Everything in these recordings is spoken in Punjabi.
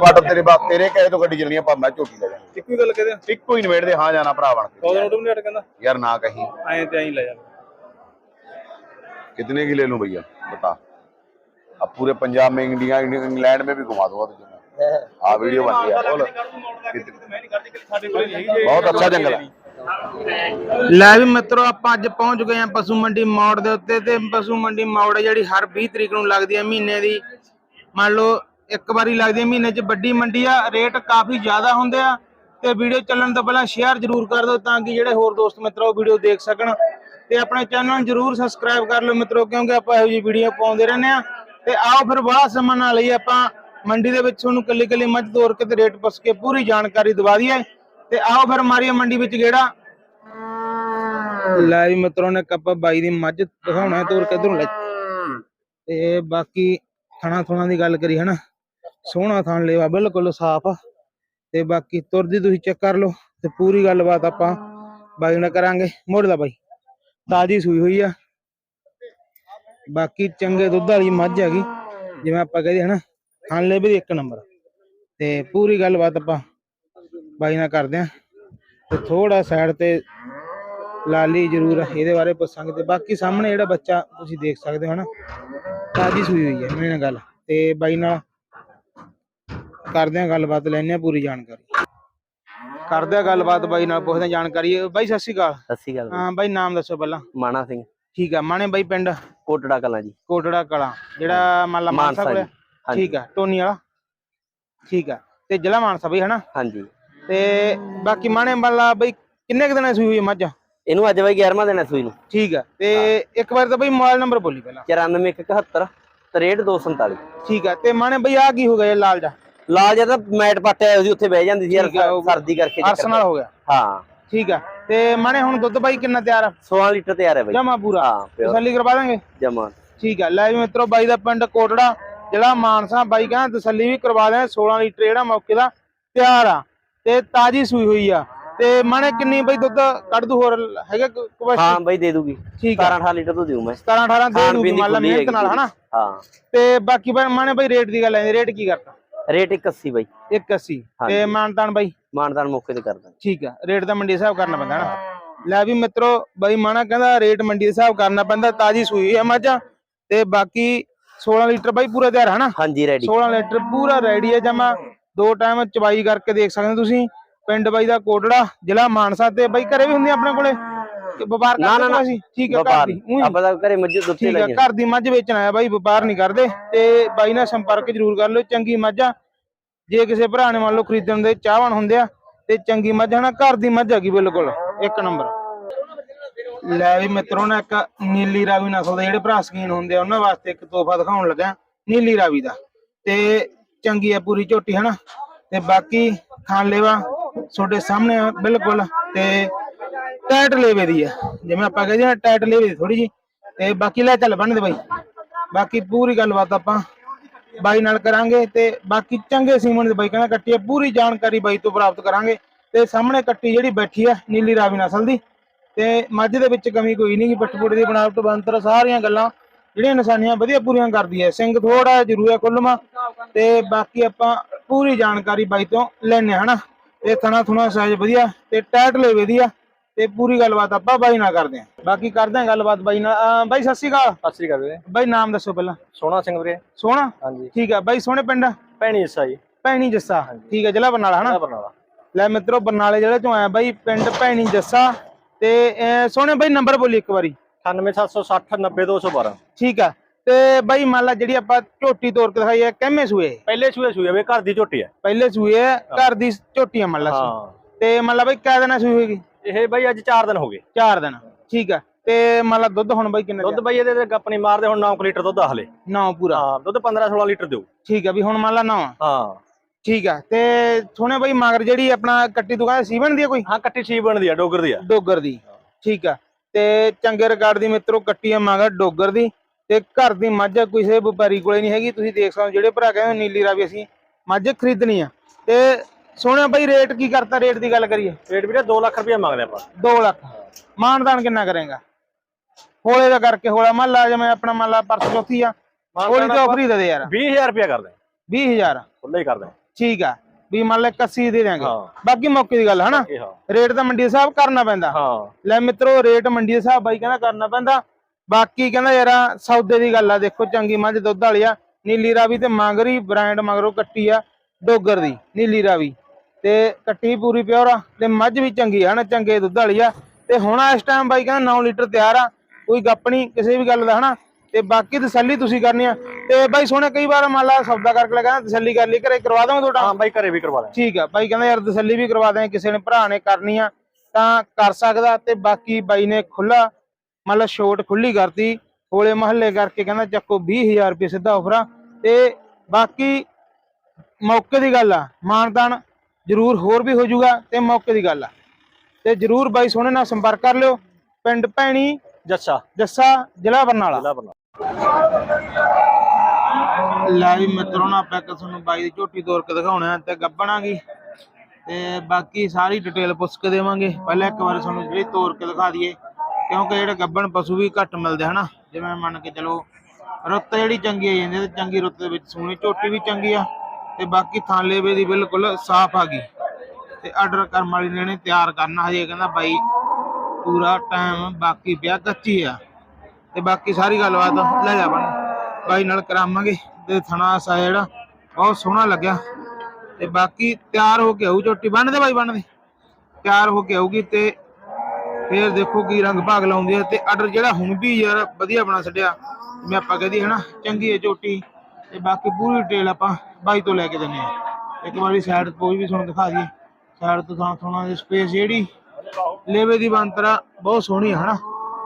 ਵੱਟ ਤੇਰੇ ਬਾਪ ਤੇਰੇ ਕਹੇ ਤੋਂ ਗੱਡੀ ਚੱਲਣੀ ਆਪਾਂ ਮੈਂ ਝੋਟੀ ਲੈ ਜਾਣੀ ਇੱਕੋ ਹੀ ਗੱਲ ਕਹਦੇ ਇੱਕੋ ਹੀ ਨਵੇੜ ਦੇ ਹਾਂ ਜਾਣਾ ਭਰਾ ਬਣ ਕੇ ਉਹਦਾ ਨੋਟ ਵੀ ਨਹੀਂ ਅਟਕਦਾ यार ना कहीं ਐਂ ਤੇ ਐਂ ਲੈ ਜਾ कितने की ले लूं भैया बता अब पूरे पंजाब में इंडिया इंग्लैंड में भी घुमा दूंगा तुझे हाँ वीडियो बन गया बोलो ਮੈਂ ਨਹੀਂ ਕਰਦੀ ਕਿ ਸਾਡੇ ਕੋਲ ਨਹੀਂ ਹੈਗੀ बहुत अच्छा जंगल है ਲੈ ਵੀ ਮਿੱਤਰੋ ਆਪਾਂ ਅੱਜ ਪਹੁੰਚ ਗਏ ਆ ਪਸ਼ੂ ਮੰਡੀ ਮੌੜ ਦੇ ਉੱਤੇ ਤੇ ਪਸ਼ੂ ਮੰਡੀ ਮੌੜ ਹੈ ਜਿਹੜੀ ਹਰ 20 ਤਰੀਕ ਨੂੰ ਲੱਗਦੀ ਹੈ ਮਹੀਨੇ ਦੀ ਮੰਨ ਲਓ ਇੱਕ ਵਾਰੀ ਲੱਗਦੀ ਮਹੀਨੇ 'ਚ ਵੱਡੀ ਮੰਡੀ ਆ, ਰੇਟ ਕਾਫੀ ਜ਼ਿਆਦਾ ਹੁੰਦੇ ਆ, ਤੇ ਵੀਡੀਓ ਚੱਲਣ ਤੋਂ ਪਹਿਲਾਂ ਸ਼ੇਅਰ ਜ਼ਰੂਰ ਕਰ ਦਿਓ ਤਾਂ ਕਿ ਜਿਹੜੇ ਹੋਰ ਦੋਸਤ ਮਿੱਤਰ ਉਹ ਵੀਡੀਓ ਦੇਖ ਸਕਣ। ਤੇ ਆਪਣੇ ਚੈਨਲ ਨੂੰ ਜ਼ਰੂਰ ਸਬਸਕ੍ਰਾਈਬ ਕਰ ਲਓ ਮਿੱਤਰੋ, ਕਿਉਂਕਿ ਆਪਾਂ ਇਹੋ ਜਿਹੀ ਵੀਡੀਓ ਪਾਉਂਦੇ ਰਹਿੰਦੇ ਆ। ਤੇ ਆਓ ਫਿਰ ਬੜਾ ਸਮਾਂ ਨਾਲ ਲਈ ਆਪਾਂ ਮੰਡੀ ਦੇ ਵਿੱਚ ਤੁਹਾਨੂੰ ਕੱਲੀ ਕੱਲੀ ਮੱਝ ਤੋੜ ਕੇ ਤੇ ਰੇਟ ਪੁੱਛ ਕੇ ਪੂਰੀ ਜਾਣਕਾਰੀ ਦਵਾ ਦਈਏ। ਤੇ ਆਓ ਫਿਰ ਮਾਰੀਏ ਮੰਡੀ ਵਿੱਚ ਗੇੜਾ। ਲੈ ਵੀ ਮਿੱਤਰੋਂ, ਨੇ ਕੱਪਾ ਬਾਈ ਦੀ ਮੱਝ ਦਿਖਾਉਣਾ, ਤੋਰ ਕੇ ਲੈ। ਤੇ ਬਾਕੀ ਥਣਾ ਥੁਣਾ ਦੀ ਗੱਲ ਕਰੀ ਹਨਾ। ਸੋਹਣਾ ਥਣ ਲੇਵਾ, ਬਿਲਕੁਲ ਸਾਫ਼ ਆ। ਤੇ ਬਾਕੀ ਤੁਰਦੀ ਤੁਸੀਂ ਚੈੱਕ ਕਰ ਲਓ ਤੇ ਪੂਰੀ ਗੱਲਬਾਤ ਆਪਾਂ ਬਾਈ ਨਾਲ ਕਰਾਂਗੇ। ਮੋੜਦਾ ਬਾਈ, ਤਾਜੀ ਸੂਈ ਹੋਈ ਆ। ਬਾਕੀ ਚੰਗੇ ਦੁੱਧ ਵਾਲੀ ਮੱਝ ਹੈਗੀ, ਜਿਵੇਂ ਆਪਾਂ ਕਹਦੇ ਹਨਾ ਥਣ ਲੈ ਵੀ ਇੱਕ ਨੰਬਰ। ਤੇ ਪੂਰੀ ਗੱਲਬਾਤ ਆਪਾਂ ਬਾਈ ਨਾਲ ਕਰਦੇ ਆ। ਤੇ ਥੋੜਾ ਸਾਈਡ ਤੇ ਲਾਲੀ ਜ਼ਰੂਰ ਇਹਦੇ ਬਾਰੇ ਪੁੱਛਾਂਗੇ। ਤੇ ਬਾਕੀ ਸਾਹਮਣੇ ਜਿਹੜਾ ਬੱਚਾ ਤੁਸੀਂ ਦੇਖ ਸਕਦੇ ਹੋ ਹਨਾ, ਤਾਜੀ ਸੂਈ ਹੋਈ ਹੈ ਮੇਰੇ ਨਾਲ ਗੱਲ। ਤੇ ਬਾਈ ਨਾਲ ਕਰਦੇ ਆ ਗੱਲਬਾਤ ਲੈਣੇ ਆ ਪੂਰੀ ਜਾਣਕਾਰੀ। ਕਰਦੇ ਆ ਗੱਲਬਾਤ ਬਾਈ ਨਾਲ ਪੁੱਛਦੇ ਆ ਜਾਣਕਾਰੀ। ਬਾਈ ਸਤਿ ਸ਼੍ਰੀ ਅਕਾਲ। ਸਤਿ ਸ਼੍ਰੀ ਅਕਾਲ ਹਾਂ ਬਾਈ ਨਾਮ ਦੱਸੋ ਪਹਿਲਾਂ। ਮਾਣਾ ਸਿੰਘ। ਠੀਕ ਆ ਮਾਣੇ ਬਾਈ ਪਿੰਡ? ਕੋਟੜਾ ਕਲਾਂ ਜੀ। ਕੋਟੜਾ ਕਲਾ ਜਿਹੜਾ ਮੰਨ ਲਾ ਮਾਨਸਾ ਕੋਲੇ। ਹਾਂਜੀ। ਠੀਕ ਆ ਟੋਨੀ ਵਾਲਾ। ਠੀਕ ਆ ਤੇ ਜ਼ਿਲ੍ਹਾ ਮਾਨਸਾ ਬਈ ਹਨਾ? ਹਾਂਜੀ। ਤੇ ਬਾਕੀ ਮਾਣੇ ਵਾਲਾ ਬਈ ਕਿੰਨੇ ਕੁ ਦਿਨਾਂ ਦੀ ਸੂਈ ਹੋਈ ਮੱਝ? ਇਹਨੂੰ ਅੱਜ ਬਾਈ 11ਵਾਂ ਦਿਨ ਹੈ ਸੂਈ ਨੂੰ। ਠੀਕ ਆ ਤੇ ਇੱਕ ਵਾਰ ਤਾਂ ਬਈ ਮੋਬਾਈਲ ਨੰਬਰ ਬੋਲੀ ਪਹਿਲਾਂ। 94171 63247 ਠੀਕ ਆ ਤੇ ਮਾਣੇ ਬਈ ਆ ਕੀ ਹੋ ਗਿਆ ਇਹ ਲਾਲ ਜਾ ਲਾਲ ਜਦ ਮੈਟ ਪੱਟਿਆ ਹੋਇਆ ਸੀ ਉੱਥੇ ਬਹਿ ਜਾਂਦੀ ਸੀ ਯਾਰ ਠੀਕ ਆ, ਉਹ- ਸਰਦੀ ਕਰਕੇ ਚੱਕਰ ਅਰਸਨਲ ਹੋ ਗਿਆ। ਹਾਂ। ਠੀਕ ਆ। ਤੇ ਮਾਣੇ ਹੁਣ ਦੁੱਧ ਬਾਈ ਕਿੰਨਾ ਤਿਆਰ ਆ? 16 ਲੀਟਰ ਤਿਆਰ ਹੈ ਬਾਈ। ਜਮਾ ਪੂਰਾ। ਹਾਂ ਪਿਓਰ ਤਸੱਲੀ ਕਰਵਾ ਦਾਂਗੇ? ਜਮਾ। ਠੀਕ ਆ। ਲੈ ਵੀ ਮਿੱਤਰੋ ਬਾਈ ਦਾ ਪਿੰਡ ਕੋਟੜਾ ਜਿਹੜਾ ਮਾਨਸਾ। ਬਾਈ ਕਹਿੰਦਾ ਤਸੱਲੀ ਵੀ ਕਰਵਾ ਦੇ 16 ਲੀਟਰ ਜਿਹੜਾ ਮੌਕੇ ਦਾ ਤਿਆਰ ਆ। ਤੇ ਤਾਜੀ ਸੂਈ ਹੋਈ ਆ। ਤੇ ਮਾਣੇ ਕਿੰਨੀ ਬਈ ਦੁੱਧ ਕੱਢ ਦੂ ਹੋਰ? ਹੈਗਾ? ਹਾਂ ਬਾਈ ਦੇ ਦੂਗੀ। ਠੀਕ ਆ। 17 18 ਲੀਟਰ ਤੋਂ ਦਿਉ ਮੈਂ। 17 18 ਦੇ ਖਾਣ ਦੂਗੀ ਪੀਣ ਦੀ ਮੰਨ ਲਾ ਖੁੱਲੀ ਮਿਹਨਤ ਨਾਲ ਹਨਾ? ਹਾਂ। ਤੇ ਬਾਕੀ ਬਾਈ ਮਾਣੇ ਬਈ ਰੇਟ ਦੀ ਗੱਲ ਹੈ ਰੇਟ ਕੀ ਕਰਤਾ? ਰੇਟ 81 ਬਾਈ। 180 ਤੇ। ਮਾਨਤਾਨ ਬਾਈ? ਮਾਨਦਾਨ ਮੌਕੇ ਤੇ ਕਰਦਾ। ਠੀਕ ਆ ਰੇਟ ਤਾਂ ਮੰਡੀ ਦੇ ਹਿਸਾਬ ਕਰਨਾ ਪੈਂਦਾ ਨਾ। ਲੈ ਵੀ ਮਿੱਤਰੋ ਬਾਈ ਮਾਣਾ ਕਹਿੰਦਾ ਰੇਟ ਮੰਡੀ ਦੇ ਹਿਸਾਬ ਕਰਨਾ ਪੈਂਦਾ ਤਾਜੀ ਸੂਈ ਹੈ ਮੱਝ। ਤੇ ਬਾਕੀ 16 ਲੀਟਰ ਬਾਈ ਪੂਰਾ ਤਿਆਰ ਹੈ ਨਾ? ਹਾਂਜੀ ਰੈਡੀ 16 ਲੀਟਰ ਪੂਰਾ ਰੈਡੀ ਹੈ ਜਮਾ। ਦੋ ਟਾਈਮ ਚਵਾਈ ਕਰਕੇ ਦੇਖ ਸਕਦੇ ਤੁਸੀਂ। ਪਿੰਡ ਬਾਈ ਦਾ ਕੋਟੜਾ ਜ਼ਿਲ੍ਹਾ ਮਾਨਸਾ ਤੇ ਬਾਈ ਘਰੇ ਵੀ ਹੁੰਦੀ ਆਪਣੇ ਕੋਲੇ? ਵਪਾਰ ਨਾ, ਨਾ, ਕਰਦੇ ਨਾ। ਹੋ ਅਸੀਂ ਠੀਕ ਹੈ ਘਰ ਵਪਾਰ ਦੀ। ਊਂ ਹੀ। ਆਪਾਂ ਤਾਂ ਘਰੇ ਮੱਝ ਦੁੱਤੇ ਠੀਕ ਹੈ ਲਈ ਘਰ ਦੀ ਮੱਝ ਵੇਚਣਾ ਹੈ ਬਾਈ ਵਪਾਰ ਨਹੀਂ ਕਰਦੇ। ਤੇ ਬਾਈ ਨਾਲ ਸੰਪਰਕ ਜ਼ਰੂਰ ਕਰ ਲਿਓ ਚੰਗੀ ਮੱਝ। ਜੇ ਕਿਸੇ ਭਰਾ ਨੇ ਮੰਨ ਲਓ ਖਰੀਦਣ ਦੇ ਚਾਹਵਾਨ ਹੁੰਦੇ ਆ ਤੇ ਚੰਗੀ ਮੱਝ ਹਨਾ ਘਰ ਦੀ ਮੱਝ ਹੈਗੀ ਬਿਲਕੁਲ। ਇੱਕ ਨੰਬਰ। ਲੈ ਵੀ ਮਿੱਤਰੋ ਨਾ ਇੱਕ ਨੀਲੀ ਰਾਵੀ ਨਸਲ ਦੇ ਜਿਹੜੇ ਭਰਾ ਸਕੀਨ ਹੁੰਦੇ ਆ ਉਹਨਾਂ ਵਾਸਤੇ ਇੱਕ ਤੋਹਫਾ ਦਿਖਾਉਣ ਲੱਗਾ ਨੀਲੀ ਰਾਵੀ ਦਾ। ਤੇ ਚੰਗੀ ਆ ਪੂਰੀ ਝੋਟੀ ਹਨਾ। ਤੇ ਬਾਕੀ ਖਾਣ ਲੈਵਾ ਤੁਹਾਡੇ ਸਾਹਮਣੇ ਆ ਬਿਲਕੁਲ। ਤੇ ਟਾਈਟ ਲੇਵੇ ਦੀ ਆ। ਜਿਵੇਂ ਆਪਾਂ ਕਹਿੰਦੇ ਆ ਟਾਈਟ ਲੇਵੇ ਥੋੜੀ ਜੀ ਤੇ ਬਾਕੀ ਲੈ ਚੱਲ ਬੰਨ ਦੇ ਬਾਈ। ਬਾਕੀ ਪੂਰੀ ਗੱਲਬਾਤ ਆਪਾਂ ਬਾਈ ਨਾਲ ਕਰਾਂਗੇ ਤੇ ਬਾਕੀ ਚੰਗੇ ਸੀਮਨ ਦੇ ਬਾਈ ਕਹਿੰਦਾ ਕੱਟੀ ਆ, ਪੂਰੀ ਜਾਣਕਾਰੀ ਬਾਈ ਤੋਂ ਪ੍ਰਾਪਤ ਕਰਾਂਗੇ। ਤੇ ਸਾਹਮਣੇ ਕੱਟੀ ਜਿਹੜੀ ਬੈਠੀ ਆ, ਨੀਲੀ ਰਾਵੀ ਨਸਲ ਦੀ। ਤੇ ਮੱਝ ਦੇ ਵਿੱਚ ਕਮੀ ਕੋਈ ਨਹੀਂ ਗੀ ਪੱਟਪੁੜੇ ਦੀ ਬਣਾਵਟ ਬੰਤਰ ਸਾਰੀਆਂ ਗੱਲਾਂ ਜਿਹੜੀਆਂ ਨਿਸ਼ਾਨੀਆਂ ਵਧੀਆ ਪੂਰੀਆਂ ਕਰਦੀ ਹੈ ਸਿੰਘ ਥੋੜਾ ਜ਼ਰੂਰ ਹੈ ਕੁੱਲਮਾ। ਤੇ ਬਾਕੀ ਆਪਾਂ ਪੂਰੀ ਜਾਣਕਾਰੀ ਬਾਈ ਤੋਂ ਲੈਣੇ ਹਨਾ? ਇਹ ਥਣਾ ਥੁਣਾ ਸਾਈਜ਼ ਵਧੀਆ ਤੇ ਟਾਈਟ ਦੀ ਆ। ਤੇ ਪੂਰੀ ਗੱਲਬਾਤ ਆਪਾਂ ਬਾਈ ਨਾਲ ਕਰਦੇ ਆਂ ਬਾਕੀ ਕਰਦੇ ਆਂ ਗੱਲਬਾਤ ਬਾਈ ਨਾਲ। ਅਹ ਬਾਈ ਸਤਿ ਸ਼੍ਰੀ ਅਕਾਲ। ਸਤਿ ਸ਼੍ਰੀ ਅਕਾਲ ਵੀਰੇ। ਬਾਈ ਨਾਮ ਦੱਸੋ ਪਹਿਲਾਂ। ਸੋਹਣਾ ਸਿੰਘ ਵੀਰੇ। ਸੋਹਣਾ? ਹਾਂਜੀ। ਠੀਕ ਆ। ਬਾਈ ਸੋਹਣੇ ਪਿੰਡ ਭੈਣੀ ਹਿੱਸਾ ਜੀ। ਭੈਣੀ ਜੱਸਾ। ਠੀਕ ਆ ਜ਼ਿਲ੍ਹਾ ਬਰਨਾਲਾ ਹਨਾ? ਬਰਨਾਲਾ। ਲੈ ਮਿੱਤਰੋ ਬਰਨਾਲੇ ਜ਼ਿਲ੍ਹੇ ਚੋਂ ਆਇਆ ਬਾਈ ਪਿੰਡ ਭੈਣੀ ਜੱਸਾ। ਤੇ ਅਹ ਸੋਹਣੇ ਬਾਈ ਨੰਬਰ ਬੋਲੀ ਇੱਕ ਵਾਰੀ। 98760 90212 ਠੀਕ ਆ। ਤੇ ਬਾਈ ਮੰਨ ਲਾ ਜਿਹੜੀ ਆਪਾਂ ਝੋਟੀ ਤੋੜ ਕੇ ਦਿਖਾਈ ਹੈ ਕਿੰਮੇ ਸੂਏ? ਪਹਿਲੇ ਸੂਏ ਸੂਏ ਵੇ ਘਰ ਦੀ ਝੋਟੀ ਹੈ ਪਹਿਲੇ ਸੂਏ ਆ, ਘਰ ਦੀ ਝੋਟੀ ਆ ਮੰਨ ਲਾ ਹਾਂ। ਤੇ ਮੰਨ ਲਾ ਬਾਈ ਕਿਆ ਦਿਨਾਂ ਸੂਈ ਹੋਏਗੀ। ਇਹ ਬਾਈ ਅੱਜ 4 ਦਿਨ ਹੋ ਗਏ। ਚਾਰ ਦਿਨ। ਠੀਕ ਆ ਤੇ ਮੰਨ ਲਾ ਦੁੱਧ ਹੁਣ ਬਾਈ ਕਿੰਨਾ ਦੁੱਧ ਬਾਈ ਇਹਦੇ ਤੇ ਨਹੀਂ ਮਾਰਦੇ ਹੁਣ 9 ਲੀਟਰ ਦੁੱਧ ਆ ਹਲੇ। ਨਾ ਪੂਰਾ। ਹਾਂ ਦੁੱਧ 15 16 ਲੀਟਰ ਦਿਓ। ਠੀਕ ਆ ਵੀ ਹੁਣ ਮੰਨ ਲਾ ਨਾ। ਹਾਂ। ਠੀਕ ਆ ਤੇ ਸੋਹਣੇ ਬਾਈ ਮਗਰ ਜਿਹੜੀ ਆਪਣਾ ਕੱਟੀ ਦੁਕਾਨ ਸੀਵਨ ਦੀ ਆ ਕੋਈ? ਹਾਂ ਕੱਟੀ ਛੀ ਬਣਦੀ ਆ ਡੋਗਰ ਦੀ ਆ। ਡੋਗਰ ਦੀ। ਠੀਕ ਆ ਤੇ ਚੰਗੇ ਰਿਕਾਰਡ ਦੀ ਮਿੱਤਰੋ ਕੱਟੀ ਆ ਮਗਰ ਡੋਗਰ ਦੀ। ਤੇ ਘਰ ਦੀ ਮੱਝ ਕਿਸੇ ਵਪਾਰੀ ਕੋਲੇ ਨਹੀਂ ਹੈਗੀ। ਤੁਸੀਂ ਦੇਖ ਸਕਦੇ ਹੋ ਜਿਹੜੇ ਭਰਾ ਕਹਿੰਦੇ ਨੀਲੀ ਰਾਵੀ ਅਸੀਂ ਮੱਝ ਖਰੀਦਣੀ ਆ। ਤੇ ਸੋਹਣਾ ਬਾਈ ਰੇਟ ਕੀ ਕਰਤਾ ਰੇਟ ਦੀ ਗੱਲ ਕਰੀਏ? ਰੇਟ ਵੀਰੇ 2 ਲੱਖ ਰੁਪਏ ਮੰਗਦੇ ਆਪਾਂ। 2 ਲੱਖ। ਮਾਨਦਾਨ ਕਿੰਨਾ ਕਰੇਗਾ? ਹੋਲੇ ਦਾ ਕਰਕੇ ਹੋਲਾ। ਮਹੱਲਾ ਜਿਵੇਂ ਆਪਣਾ ਮੰਨ ਲਾ ਪਰਸ ਚੌਥੀ ਆ ਹੋਲੀ ਤੇ ਆਫਰ ਹੀ ਦੇ ਦੇ ਯਾਰ। 20000 ਰੁਪਏ ਕਰਦੇ। 20000 ਖੁੱਲੇ ਹੀ ਕਰਦੇ। ਠੀਕ ਆ। ਵੀ ਮੰਨ ਲੈ 81 ਦੇ ਦਿਆਂਗੇ। ਹਾਂ। ਬਾਕੀ ਮੌਕੇ ਦੀ ਗੱਲ ਹੈ। ਨਾ ਰੇਟ ਤਾਂ ਮੰਡੀ ਦੇ ਹਿਸਾਬ ਕਰਨਾ ਪੈਂਦਾ। ਹਾਂ। ਲੈ ਮਿੱਤਰੋ ਰੇਟ ਮੰਡੀ ਦੇ ਹਿਸਾਬ ਬਾਈ ਕਹਿੰਦਾ ਕਰਨਾ ਪੈਂਦਾ। ਬਾਕੀ ਕਹਿੰਦਾ ਯਾਰ ਸੌਦੇ ਦੀ ਗੱਲ ਆ। ਦੇਖੋ ਚੰਗੀ ਮੱਝ ਦੁੱਧ ਵਾਲੀ ਆ। ਨੀਲੀ ਰਾਵੀ ਤੇ ਮੰਗਰੀ ਬ੍ਰਾਂਡ ਮਗਰੋਂ ਕੱਟੀ ਆ। ਡੋਗਰ ਦੀ ਨੀਲੀ ਰਾਵੀ। ਤੇ ਕੱਟੀ ਪੂਰੀ ਪਿਓਰ ਆ ਤੇ ਮੱਝ ਵੀ ਚੰਗੀ ਆ ਨਾ ਚੰਗੇ ਦੁੱਧ ਵਾਲੀ ਆ। ਤੇ ਹੁਣ ਇਸ ਟਾਈਮ ਬਾਈ ਕਹਿੰਦਾ 9 ਲੀਟਰ ਤਿਆਰ ਆ ਕੋਈ ਗੱਪ ਨਹੀਂ ਕਿਸੇ ਵੀ ਗੱਲ ਦਾ ਹਨਾ। ਤੇ ਬਾਕੀ ਤਸੱਲੀ ਤੁਸੀਂ ਕਰਨੀ ਆ। ਤੇ ਬਾਈ ਸੋਹਣੇ ਕਈ ਵਾਰ ਮੰਨ ਲਾ ਸੌਦਾ ਕਰਕੇ ਲੈ ਕਹਿੰਦਾ ਤਸੱਲੀ ਕਰ ਲਈ ਘਰੇ ਕਰਵਾ ਦੋਗੇ ਤੁਹਾਡਾ? ਹਾਂ ਬਾਈ ਘਰੇ ਵੀ ਕਰਵਾ ਲੈ ਠੀਕ ਆ ਬਾਈ ਕਹਿੰਦਾ ਯਾਰ ਤਸੱਲੀ ਵੀ ਕਰਵਾ ਦੇ ਕਿਸੇ ਨੇ ਭਰਾ ਨੇ ਕਰਨੀ ਆ ਤਾਂ ਕਰ ਸਕਦਾ। ਤੇ ਬਾਕੀ ਬਾਈ ਨੇ ਖੁੱਲਾ ਮਤਲਬ ਛੋਟ ਖੁੱਲੀ ਕਰਤੀ ਹੋਲੇ ਮਹੱਲੇ ਕਰਕੇ ਕਹਿੰਦਾ ਚੱਕੋ 20000 ਰੁਪਏ ਸਿੱਧਾ ਆਫਰ ਆ। ਤੇ ਬਾਕੀ ਮੌਕੇ ਦੀ ਗੱਲ ਆ। ਮਾਨਦਾਨ ਜ਼ਰੂਰ ਹੋਰ ਵੀ ਹੋ ਜਾਊਗਾ ਤੇ ਮੌਕੇ ਦੀ ਗੱਲ ਆ। ਤੇ ਜ਼ਰੂਰ ਬਾਈ ਸੋਹਣੇ ਨਾਲ ਸੰਪਰਕ ਕਰ ਲਿਓ। ਪਿੰਡ ਭੈਣੀ ਜੱਸਾ। ਜੱਸਾ ਜ਼ਿਲ੍ਹਾ ਬਰਨਾਲਾ। ਜ਼ਿਲ੍ਹਾ ਬਰਨਾਲਾ। ਲੈ ਵੀ ਮਿੱਤਰੋ ਨਾ ਆਪਾਂ ਇੱਕ ਤੁਹਾਨੂੰ ਬਾਈ ਦੀ ਝੋਟੀ ਤੋਰ ਕੇ ਦਿਖਾਉਣਾ ਤੇ ਗੱਬਣਾਗੀ ਤੇ ਬਾਕੀ ਸਾਰੀ ਡਿਟੇਲ ਪੁੱਛ ਕੇ ਦੇਵਾਂਗੇ। ਪਹਿਲਾਂ ਇੱਕ ਵਾਰ ਤੁਹਾਨੂੰ ਜਿਹੜੀ ਤੋਰ ਕੇ ਦਿਖਾ ਦਈਏ ਕਿਉਂਕਿ ਜਿਹੜੇ ਗੱਬਣ ਪਸ਼ੂ ਵੀ ਘੱਟ ਮਿਲਦੇ ਹਨਾ? ਜਿਵੇਂ ਮੰਨ ਕੇ ਚਲੋ ਰੁੱਤ ਜਿਹੜੀ ਚੰਗੀ ਆ ਜਾਂਦੀ ਤੇ ਚੰਗੀ ਰੁੱਤ ਦੇ ਵਿੱਚ ਸੋਹਣੀ ਝੋਟੀ ਵੀ ਚੰਗੀ ਆ। ਤੇ ਬਾਕੀ ਥਾਂਲੇਵੇ ਦੀ ਬਿਲਕੁਲ ਸਾਫ਼ ਆ ਗਈ। ਤੇ ਆਰਡਰ ਕਰਨ ਵਾਲੀ ਨੇ ਤਿਆਰ ਕਰਨਾ ਹਜੇ ਕਹਿੰਦਾ ਬਾਈ ਪੂਰਾ ਟਾਈਮ ਬਾਕੀ ਵਿਆਹ ਕੱਚੀ ਆ। ਤੇ ਬਾਕੀ ਸਾਰੀ ਗੱਲਬਾਤ ਲੈ ਜਾ ਬਾਈ ਨਾਲ ਕਰਾਵਾਂਗੇ। ਤੇ ਥਣਾ ਸਾ ਜਿਹੜਾ, ਬਹੁਤ ਸੋਹਣਾ ਲੱਗਿਆ। ਤੇ ਬਾਕੀ ਤਿਆਰ ਹੋ ਕੇ ਆਊ ਚੋਟੀ। ਬੰਨ ਬਾਈ ਬੰਨ ਤਿਆਰ ਹੋ ਕੇ ਆਊਗੀ ਤੇ ਫੇਰ ਦੇਖੋ ਕੀ ਰੰਗ ਭਾਗ ਲਾਉਂਦੀ ਹੈ ਤੇ ਆਰਡਰ ਜਿਹੜਾ ਹੁਣ ਵੀ ਯਾਰ ਵਧੀਆ ਬਣਾ ਛੱਡਿਆ। ਮੈਂ ਆਪਾਂ ਕਹਦੀ ਹਨਾ, ਚੰਗੀ ਹੈ ਚੋਟੀ। ਤੇ ਬਾਕੀ ਪੂਰੀ ਡਿਟੇਲ ਆਪਾਂ ਬਾਈ ਤੋਂ ਲੈ ਕੇ ਦਿੰਨੇ ਆ ਇੱਕ ਵਾਰੀ ਸਾਈਡ ਤੋਂ ਵੀ ਤੁਹਾਨੂੰ ਦਿਖਾ ਦਈਏ। ਸਾਈਡ ਤੋਂ ਥਾਂ ਥੋਣਾ ਦੀ ਸਪੇਸ ਜਿਹੜੀ ਲੇਵੇ ਦੀ ਬੰਤਰਾ ਬਹੁਤ ਸੋਹਣੀ ਹੈ ਹਨਾ?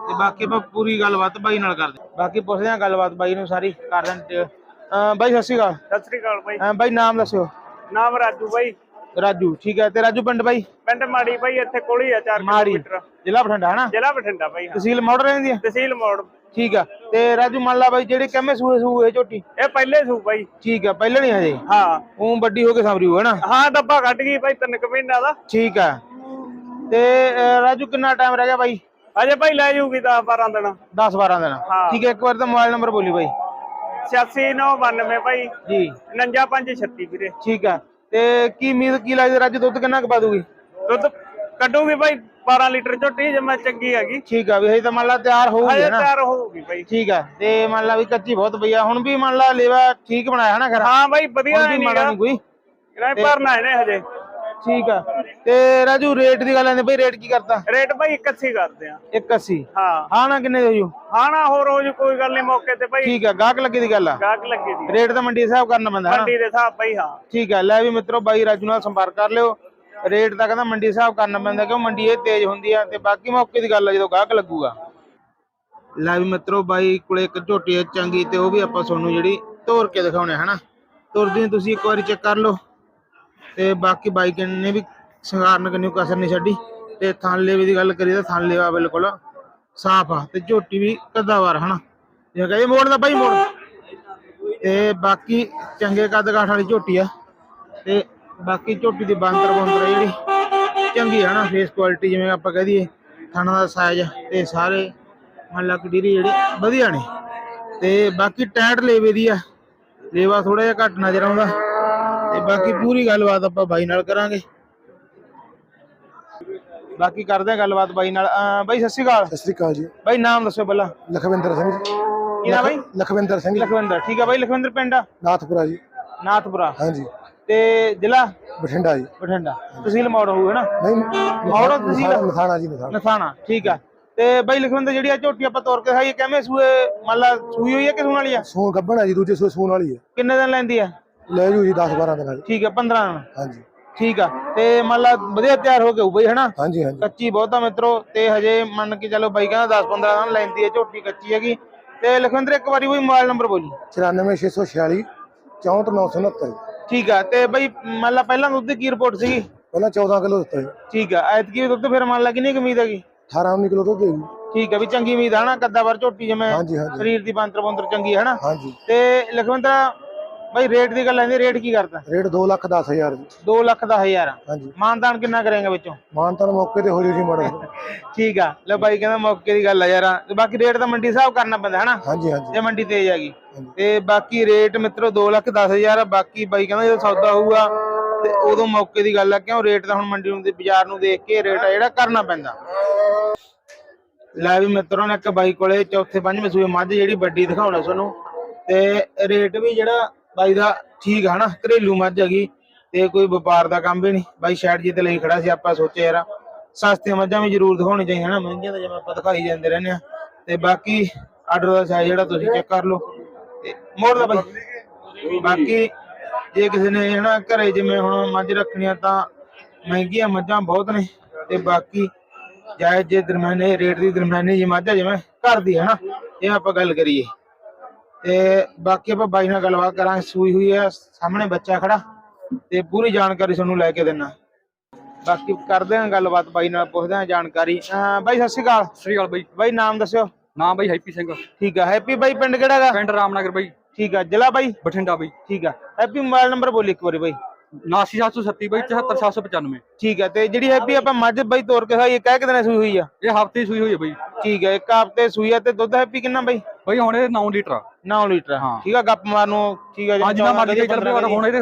ਤੇ ਬਾਕੀ ਆਪਾਂ ਪੂਰੀ ਗੱਲਬਾਤ ਬਾਈ ਨਾਲ ਕਰਦੇ ਹਾਂ। ਬਾਕੀ ਪੁੱਛਦੇ ਹਾਂ ਗੱਲਬਾਤ ਬਾਈ ਨੂੰ ਸਾਰੀ ਕਰ ਦਿੰਦੇ ਅਹ ਬਾਈ ਸਤਿ ਸ਼੍ਰੀ ਅਕਾਲ। ਸਤਿ ਸ੍ਰੀ ਅਕਾਲ ਬਾਈ। ਅਹ ਬਾਈ ਨਾਮ ਦੱਸਿਓ। ਨਾਮ ਰਾਜੂ ਬਾਈ। ਰਾਜੂ ਠੀਕ ਹੈ। ਤੇ ਰਾਜੂ ਪਿੰਡ ਬਾਈ? ਪਿੰਡ ਮਾੜੀ ਬਾਈ ਇੱਥੇ ਕੋਲ ਹੀ ਆ 4 ਮਾੜੀ ਕਿਲੋਮੀਟਰ। ਜ਼ਿਲ੍ਹਾ ਬਠਿੰਡਾ ਹਨਾ? ਜ਼ਿਲ੍ਹਾ ਬਠਿੰਡਾ ਬਾਈ ਹਾਂ। ਤਹਿਸੀਲ ਮੋੜ ਰਹਿੰਦੀ ਹੈ ਤਹਿਸੀਲ ਮੋੜ। ਠੀਕ ਆ। ਤੇ ਰਾਜੂ ਮੰਨ ਲਾ ਬਾਈ ਜਿਹੜੇ ਕਹਿੰਦੇ ਸੂਏ ਸੂਏ ਝੋਟੀ? ਇਹ ਪਹਿਲੇ ਸੂ ਬਾਈ। ਠੀਕ ਆ ਪਹਿਲਾਂ ਨਹੀਂ ਹਜੇ? ਹਾਂ। ਉਹ ਵੱਡੀ ਹੋ ਕੇ ਸਾਂਭਰੀ ਹੋਊ ਹਨਾ? ਹਾਂ ਡੱਬਾ ਕੱਢ ਗਈ ਬਾਈ ਤਿੰਨ ਕੁ ਮਹੀਨਿਆਂ ਦਾ। ਠੀਕ ਆ। ਤੇ ਅਹ ਰਾਜੂ ਕਿੰਨਾ ਟਾਈਮ ਰਹਿ ਗਿਆ ਬਾਈ? ਅਜੇ ਬਾਈ ਲੈ ਜਾਊਗੀ 10 12 ਦਿਨ। 10 12 ਦਿਨ। ਹਾਂ। ਠੀਕ ਹੈ ਇੱਕ ਵਾਰ ਤਾਂ ਮੋਬਾਈਲ ਨੰਬਰ ਬੋਲੀ ਬਾਈ। 86992 ਬਾਈ। ਜੀ। 59536 ਵੀਰੇ। ਠੀਕ ਆ। ਤੇ ਕੀ ਉਮੀਦ ਕੀ ਲੱਗਦੀ ਰਾਜੂ ਦੁੱਧ ਕਿੰਨਾ ਕੁ ਪਾ ਦੂਗੀ ਦੁੱਧ ਕੱਢੂਗੀ ਬਾਈ 12 ਲੀਟਰ ਝੋਟੀ ਜੇ ਮੈਂ ਚੰਗੀ ਹੈਗੀ। ਠੀਕ ਆ ਵੀ ਹਜੇ ਤਾਂ ਮੰਨ ਲਾ ਤਿਆਰ ਹੋਊਗੀ ਅਜੇ ਨਾ? ਤਿਆਰ ਹੋਊਗੀ ਬਾਈ। ਠੀਕ ਆ ਤੇ ਮੰਨ ਲਾ ਵੀ ਕੱਚੀ ਬਹੁਤ ਪਈ ਆ ਹੁਣ ਵੀ ਮੰਨ ਲਾ ਲੇਵਾ ਠੀਕ ਬਣਾਇਆ ਹਨਾ ਖਰਾ ਹਾਂ ਬਾਈ ਵਧੀਆ ਨਹੀਂ ਮਾੜਾ ਨਹੀਂ ਕੋਈ। ਇਹਨਾਂ ਭਰਨਾ ਇਹਨੇ ਹਜੇ। ਠੀਕ ਆ। ਤੇ ਰਾਜੂ ਰੇਟ ਦੀ ਗੱਲ ਆਂਦੇ ਬਈ ਰੇਟ ਕੀ ਕਰਤਾ ਰੇਟ ਬਾਈ 81 ਕਰਦੇ ਆ। 81 ਹਾਂ ਹਾਂ। ਨਾ ਕਿੰਨੇ ਦੇ ਹੋ ਨਾ ਹੋਰ ਹੋ ਜੂ ਕੋਈ ਗੱਲ ਨਹੀਂ ਮੌਕੇ ਤੇ ਬਾਈ। ਠੀਕ ਆ ਗਾਹਕ ਲੱਗੇ ਦੀ ਗੱਲ ਆ? ਗਾਹਕ ਲੱਗੇ ਦੀ ਰੇਟ ਤਾਂ ਮੰਡੀ ਦੇ ਹਿਸਾਬ ਕਰਨਾ ਪੈਂਦਾ ਮੰਡੀ ਦੇ ਹਿਸਾਬ ਬਾਈ ਹਾਂ। ਠੀਕ ਆ ਲੈ ਵੀ ਮਿੱਤਰੋ ਬਾਈ ਰਾਜੂ ਨਾਲ ਸੰਪਰਕ ਕਰ ਲਿਓ। ਰੇਟ ਤਾਂ ਕਹਿੰਦਾ ਮੰਡੀ ਹਿਸਾਬ ਕਰਨਾ ਪੈਂਦਾ ਕਿਉਂ ਮੰਡੀ ਇਹ ਤੇਜ਼ ਹੁੰਦੀ ਆ ਤੇ ਬਾਕੀ ਮੌਕੇ ਦੀ ਗੱਲ ਆ ਜਦੋਂ ਗਾਹਕ ਲੱਗੂਗਾ। ਲੈ ਵੀ ਮਿੱਤਰੋ ਬਾਈ ਕੋਲੇ ਇੱਕ ਝੋਟੀ ਚੰਗੀ ਤੇ ਉਹ ਵੀ ਆਪਾਂ ਤੁਹਾਨੂੰ ਜਿਹੜੀ ਤੋਰ ਕੇ ਦਿਖਾਉਣੇ ਹਨਾ? ਤੁਰਦੀ ਤੁਸੀਂ ਇੱਕ ਵਾਰੀ ਚੈੱਕ ਕਰ ਲਓ। ਤੇ ਬਾਕੀ ਬਾਈਕ ਨੇ ਵੀ ਸੰਗਾਰਨ ਕੰਨਿਓ ਕਸਰ ਨਹੀਂ ਛੱਡੀ ਤੇ ਥਾਂਲੇ ਦੀ ਗੱਲ ਕਰੀਏ ਤਾਂ ਥਾਂਲੇ ਆ ਬਿਲਕੁਲ ਸਾਫ਼ ਆ ਤੇ ਝੋਟੀ ਵੀ ਕੱਦਾਵਾਰ ਹਨਾ? ਜੇ ਕਹੇ ਮੋੜ ਦਾ ਬਾਈ, ਮੋੜ। ਤੇ ਬਾਕੀ ਚੰਗੇ ਕੱਦ ਕਾਠ ਵਾਲੀ ਝੋਟੀ ਆ ਤੇ ਬਾਕੀ ਝੋਟੀ ਦੀ ਬਾਂਦਰ ਬੰਦਰ ਜਿਹੜੀ, ਚੰਗੀ ਆ ਨਾ ਫੇਸ ਕੁਆਲਿਟੀ ਜਿਵੇਂ ਆਪਾਂ ਕਹਿ ਦਈਏ, ਥਾਣਾ ਦਾ ਸਾਈਜ਼ ਤੇ ਸਾਰੇ ਮੰਨ ਲਾ ਕਡੀਰੀ ਜਿਹੜੇ ਵਧੀਆ ਨੇ। ਤੇ ਬਾਕੀ ਟਾਇਟ ਲੇਵੇ ਦੀ ਆ, ਲੇਵਾ ਥੋੜਾ ਜਿਹਾ ਘੱਟ ਨਜ਼ਰ ਆਉਂਦਾ। ਤੇ ਬਾਕੀ ਪੂਰੀ ਗੱਲਬਾਤ ਆਪਾਂ ਬਾਈ ਨਾਲ ਕਰਾਂਗੇ। ਬਾਕੀ ਕਰਦੇ ਆ ਗੱਲਬਾਤ ਬਾਈ ਨਾਲ। ਅਹ ਬਾਈ ਸਤਿ ਸ਼੍ਰੀ ਅਕਾਲ। ਸਤਿ ਸ੍ਰੀ ਅਕਾਲ ਜੀ। ਬਾਈ ਨਾਮ ਦੱਸੋ ਪਹਿਲਾਂ। ਲਖਵਿੰਦਰ ਸਿੰਘ ਜੀ। ਕੀ ਨਾਮ ਬਾਈ? ਲਖਵਿੰਦਰ ਸਿੰਘ ਲਖਵਿੰਦਰ ਠੀਕ ਆ ਬਾਈ ਲਖਵਿੰਦਰ ਪਿੰਡ ਆ? ਨਾਥਪੁਰਾ ਜੀ। ਨਾਥਪੁਰਾ। ਹਾਂਜੀ। ਤੇ ਜ਼ਿਲ੍ਹਾ? ਬਠਿੰਡਾ ਜੀ। ਬਠਿੰਡਾ। ਤਹਿਸੀਲ ਮੌੜ ਹੋਊ ਹੈ ਨਾ ਨਹੀਂ ਮੌੜੋ ਤੁਸੀਂ ਨਥਾਣਾ- ਨਥਾਣਾ ਜੀ ਨਥਾਣਾ। ਨਥਾਣਾ ਠੀਕ ਆ। ਤੇ ਬਾਈ ਲਖਵਿੰਦਰ ਜਿਹੜੀ ਆ ਝੋਟੀ ਆਪਾਂ ਤੋਰ ਕੇ ਖਾਈਏ ਕਿਵੇਂ ਸੂਏ ਮੰਨ ਲਾ ਸੂਈ ਹੋਈ ਆ ਕਿ ਸੂਣ ਵਾਲੀ ਆ? ਸੂਣ ਗੱਬਣ ਜੀ ਦੂਜੇ ਸੂਏ ਸੂਣ ਵਾਲੀ ਹੈ ਕਿੰਨੇ ਦਿਨ ਲੈਂਦੀ ਆ? ਲੈ ਜੂ ਜੀ 10 12 ਦਿਨਾਂ ਜੀ ਠੀਕ ਆ 15 ਦਿਨ। ਹਾਂਜੀ। ਠੀਕ ਆ। ਤੇ ਮੰਨ ਲਾ ਵਧੀਆ ਤਿਆਰ ਹੋ ਕੇ ਆਊ ਬਈ ਹਨਾ? ਹਾਂਜੀ ਹਾਂਜੀ। ਕੱਚੀ ਬਹੁਤਾ ਮਿੱਤਰੋ ਤੇ ਹਜੇ ਮੰਨ ਕੇ ਚੱਲੋ ਬਾਈ ਕਹਿੰਦਾ 10 15 ਦਿਨ ਲੈਂਦੀ ਹੈ ਝੋਟੀ ਕੱਚੀ ਹੈਗੀ। ਤੇ ਲਖਵਿੰਦਰ ਇੱਕ ਵਾਰੀ ਕੋਈ ਮੋਬਾਈਲ ਨੰਬਰ ਬੋਲੀ। 94646 64969 ਠੀਕ ਆ ਤੇ ਬਈ ਮੰਨ ਲਾ ਪਹਿਲਾਂ ਦੁੱਧ ਦੀ ਕੀ ਰਿਪੋਰਟ ਸੀਗੀ? ਪਹਿਲਾਂ 14 ਕਿਲੋ ਦਿੱਤਾ ਜੀ। ਠੀਕ ਆ ਐਤਕੀ ਵੀ ਦੁੱਧ ਫਿਰ ਮੰਨ ਲਾ ਕਿੰਨੀ ਕੁ ਉਮੀਦ ਹੈਗੀ? 18 19 ਕਿਲੋ ਦੁੱਧ ਦੇਗੀ ਠੀਕ ਆ ਵੀ ਚੰਗੀ ਉਮੀਦ ਆ ਨਾ ਕੱਦਾ ਵਾਰ ਝੋਟੀ ਜਿਵੇਂ ਸਰੀਰ ਦੀ ਬੰਤਰ ਬੰਤਰ ਚੰਗੀ ਹੈ ਨਾ ਤੇ ਲਖਵਿੰਦਰ ਬਾਈ ਰੇਟ ਦੀ ਗੱਲ ਆਂਦੀ ਰੇਟ ਕੀ ਕਰਦਾ? ਰੇਟ 2 ਲੱਖ 10 ਹਜ਼ਾਰ ਜੀ। 2 ਲੱਖ ਦਾ ਹਜ਼ਾਰ। ਹਾਂਜੀ। ਮਾਨਦਾਨ ਕਿੰਨਾ ਕਰੇਗਾ ਵਿੱਚੋਂ? ਮਾਨਤਾਨ ਮੌਕੇ ਤੇ ਹੋ ਜੂ ਜੀ ਮਾੜਾ ਠੀਕ ਆ। ਲੈ ਬਾਈ ਕਹਿੰਦਾ ਮੌਕੇ ਦੀ ਗੱਲ ਆ ਯਾਰ। ਤੇ ਬਾਕੀ ਰੇਟ ਤਾਂ ਮੰਡੀ ਹਿਸਾਬ ਕਰਨਾ ਪੈਂਦਾ ਹਨਾ? ਹਾਂਜੀ ਹਾਂਜੀ। ਜੇ ਮੰਡੀ ਤੇਜ਼ ਹੈਗੀ ਤੇ ਬਾਕੀ ਰੇਟ ਮਿੱਤਰੋ 2 ਲੱਖ 10 ਹਜ਼ਾਰ ਆ। ਬਾਕੀ ਬਾਈ ਕਹਿੰਦਾ ਜਦੋਂ ਸੌਦਾ ਹੋਊਗਾ ਤੇ ਉਦੋਂ ਮੌਕੇ ਦੀ ਗੱਲ ਆ। ਕਿਉਂ? ਰੇਟ ਤਾਂ ਹੁਣ ਮੰਡੀ ਨੂੰ ਤੇ ਬਾਜ਼ਾਰ ਨੂੰ ਦੇਖ ਕੇ ਰੇਟ ਆ ਜਿਹੜਾ ਕਰਨਾ ਪੈਂਦਾ। ਲੈ ਵੀ ਮਿੱਤਰੋ ਨੇ ਇੱਕ ਬਾਈ ਕੋਲੇ ਚੌਥੇ ਪੰਜਵੇਂ ਸੂਏ ਮੱਝ ਜਿਹੜੀ ਵੱਡੀ ਦਿਖਾਉਣਾ ਤੁਹਾਨੂੰ। ਤੇ ਰੇਟ ਵੀ ਜਿਹੜਾ ਬਾਈ ਦਾ ਠੀਕ ਆ ਨਾ ਘਰੇਲੂ ਮੱਝ ਹੈਗੀ ਤੇ ਕੋਈ ਵਪਾਰ ਦਾ ਕੰਮ ਵੀ ਨਹੀਂ। ਬਾਈ ਸ਼ਾਇਦ ਜੀ ਤੇ ਲਈ ਖੜਾ ਸੀ, ਆਪਾਂ ਸੋਚਿਆ ਯਾਰ ਸਸਤੀਆਂ ਮੱਝਾਂ ਵੀ ਜ਼ਰੂਰ ਦਿਖਾਉਣੀ ਚਾਹੀਦੀਆਂ ਨਾ ਮਹਿੰਗੀਆਂ ਤਾਂ ਜਿਵੇਂ ਆਪਾਂ ਦਿਖਾਈ ਜਾਂਦੇ ਰਹਿੰਦੇ ਆ ਤੇ ਬਾਕੀ ਆਰਡਰ ਦਾ ਸਾਈਜ਼ ਜਿਹੜਾ ਤੁਸੀਂ ਚੈੱਕ ਕਰ ਲਓ। ਤੇ ਮੋੜ ਦਾ ਬਾਈ। ਬਾਕੀ ਜੇ ਕਿਸੇ ਨੇ ਹਨਾ ਘਰੇ ਜਿਵੇਂ ਹੁਣ ਮੱਝ ਰੱਖਣੀਆਂ ਤਾਂ ਮਹਿੰਗੀਆਂ ਮੱਝਾਂ ਬਹੁਤ ਨੇ ਤੇ ਬਾਕੀ ਜਾਇਜ਼ ਜੇ ਦਰਮਿਆਨੇ, ਰੇਟ ਦੀ ਦਰਮਿਆਨੇ ਜੀ ਮੱਝ ਜਿਵੇਂ ਘਰ ਦੀ ਹੈ ਨਾ ਇਹ ਆਪਾਂ ਗੱਲ ਕਰੀਏ। ਤੇ ਬਾਕੀ ਆਪਾਂ ਬਾਈ ਨਾਲ ਗੱਲਬਾਤ ਕਰਾਂਗੇ ਸੂਈ ਹੋਈ ਹੈ ਸਾਹਮਣੇ ਬੱਚਾ ਖੜਾ ਤੇ ਪੂਰੀ ਜਾਣਕਾਰੀ ਤੁਹਾਨੂੰ ਲੈ ਕੇ ਦੇਣਾ ਬਾਕੀ ਕਰਦੇ ਹਾਂ ਗੱਲਬਾਤ ਬਾਈ ਨਾਲ ਪੁੱਛਦੇ ਹਾਂ ਜਾਣਕਾਰੀ। ਅਹ ਬਾਈ ਸਤਿ ਸ਼੍ਰੀ ਅਕਾਲ। ਸ੍ਰੀ ਅਕਾਲ ਬਾਈ। ਬਾਈ ਨਾਮ ਦੱਸਿਓ। ਨਾਮ ਬਾਈ ਹੈਪੀ ਸਿੰਘ। ਠੀਕ ਆ ਹੈਪੀ ਬਾਈ ਪਿੰਡ ਕਿਹੜਾ ਗਾ ਪਿੰਡ ਰਾਮਨਗਰ ਬਾਈ। ਠੀਕ ਆ ਜ਼ਿਲ੍ਹਾ ਬਾਈ? ਬਠਿੰਡਾ ਬਾਈ। ਠੀਕ ਆ ਹੈਪੀ ਮੋਬਾਈਲ ਨੰਬਰ ਬੋਲੀ ਇੱਕ ਵਾਰੀ ਬਾਈ। 89737 ਬਾਈ 74795 ਠੀਕ ਆ ਤੇ ਜਿਹੜੀ ਹੈਪੀ ਆਪਾਂ ਮੱਝ ਬਾਈ ਤੋਰ ਕੇ ਖਾਈ ਕਹਿ ਕਿਦਨੇ ਸੂਈ ਹੋਈ ਆ? ਇਹ ਹਫ਼ਤੇ ਸੂਈ ਹੋਈ ਹੈ ਬਾਈ। ਠੀਕ ਆ ਇੱਕ ਹਫ਼ਤੇ ਸੂਈ ਆ ਤੇ ਦੁੱਧ ਹੈਪੀ ਕਿੰਨਾ ਬਾਈ? ਬਾਈ ਹੁਣ ਇਹ 9 ਲੀਟਰ ਆ। 9 ਲੀਟਰ ਹਾਂ। ਠੀਕ ਆ ਗੱਪ ਮਾਰਨ ਨੂੰ ਠੀਕ ਆ ਅੱਜ ਨਾ ਚੌਦਾਂ ਮਰਜ਼ੀ ਚੱਲ ਪੰਦਰਾਂ ਪਿਆ ਹੁਣ ਇਹਦੇ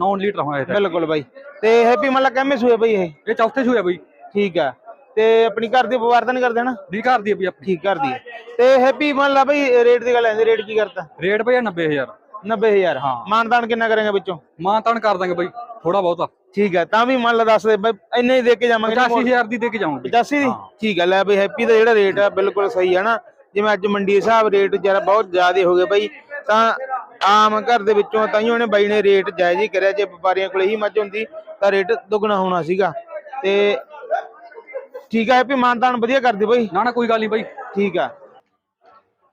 9 ਲੀਟਰ ਹੋਇਆ ਇਹ ਬਿਲਕੁਲ ਬਾਈ। ਤੇ ਹੈਪੀ ਮਤਲਬ ਕਿੰਨੇ ਸੂਏ ਬਾਈ ਇਹ? ਇਹ ਚੌਥੇ ਸੂਈ ਆ ਬਾਈ। ਠੀਕ ਆ। ਤੇ ਆਪਣੀ ਘਰ ਦੀ ਵਪਾਰ ਤਾਂ ਨਹੀਂ ਕਰਦੇ ਨਾ ਘਰ ਦੀ ਆ ਬਾਈ ਆਪਣੀ। ਠੀਕ ਘਰ ਦੀ ਆ। ਤੇ ਹੈਪੀ ਮੰਨ ਲਾ ਬਾਈ ਰੇਟ ਦੀ ਗੱਲ ਆਂਦੀ ਰੇਟ ਕੀ ਕਰਤਾ? ਰੇਟ ਬਾਈ 90000 90000 ਹਾਂ। ਮਾਨਦਾਨ ਕਿੰਨਾ ਕਰੇਗਾ ਵਿੱਚੋਂ? ਮਾਂ ਤਾਨ ਕਰ ਦਾਂਗੇ ਬਾਈ ਥੋੜਾ ਬਹੁਤਾ। ਠੀਕ ਆ ਤਾਂ ਵੀ ਮੰਨ ਲਾ ਦੱਸ ਦੇ ਬਾਈ ਇੰਨੇ ਹੀ ਦੇ ਕੇ ਜਾਵਾਂਗੇ ਨਾ 85000 ਦੀ ਦੇ ਕੇ ਜਾਵਾਂਗੇ। 85 ਦੀ? ਠੀਕ ਆ ਲੈ ਬਈ ਹੈਪੀ ਦਾ ਜਿਹੜਾ ਰੇਟ ਆ ਬਿਲਕੁਲ ਸਹੀ ਆ ਨਾ। ਜਿਵੇਂ ਅੱਜ ਮੰਡੀ ਹਿਸਾਬ ਰੇਟ ਜਰਾ ਬਹੁਤ ਜ਼ਿਆਦੇ ਹੋ ਗਏ ਬਈ ਤਾਂ ਆਮ ਘਰ ਦੇ ਵਿੱਚੋਂ ਤਾਈਓ ਉਹਨੇ ਬਾਈ ਨੇ ਰੇਟ ਜਾਇਜ਼ ਹੀ ਕਰਿਆ ਜੇ ਵਪਾਰੀਆਂ ਕੋਲ ਇਹੀ ਮੱਝ ਹੁੰਦੀ ਤਾਂ ਰੇਟ ਦੁੱਗਣਾ ਹੋਣਾ ਸੀਗਾ। ਤੇ ਠੀਕ ਆ ਹੈਪੀ ਮਾਨਤਾਨ ਵਧੀਆ ਕਰਦੀ ਬਈ। ਨਾ ਨਾ ਕੋਈ ਗੱਲ ਨਹੀਂ ਬਾਈ। ਠੀਕ ਆ।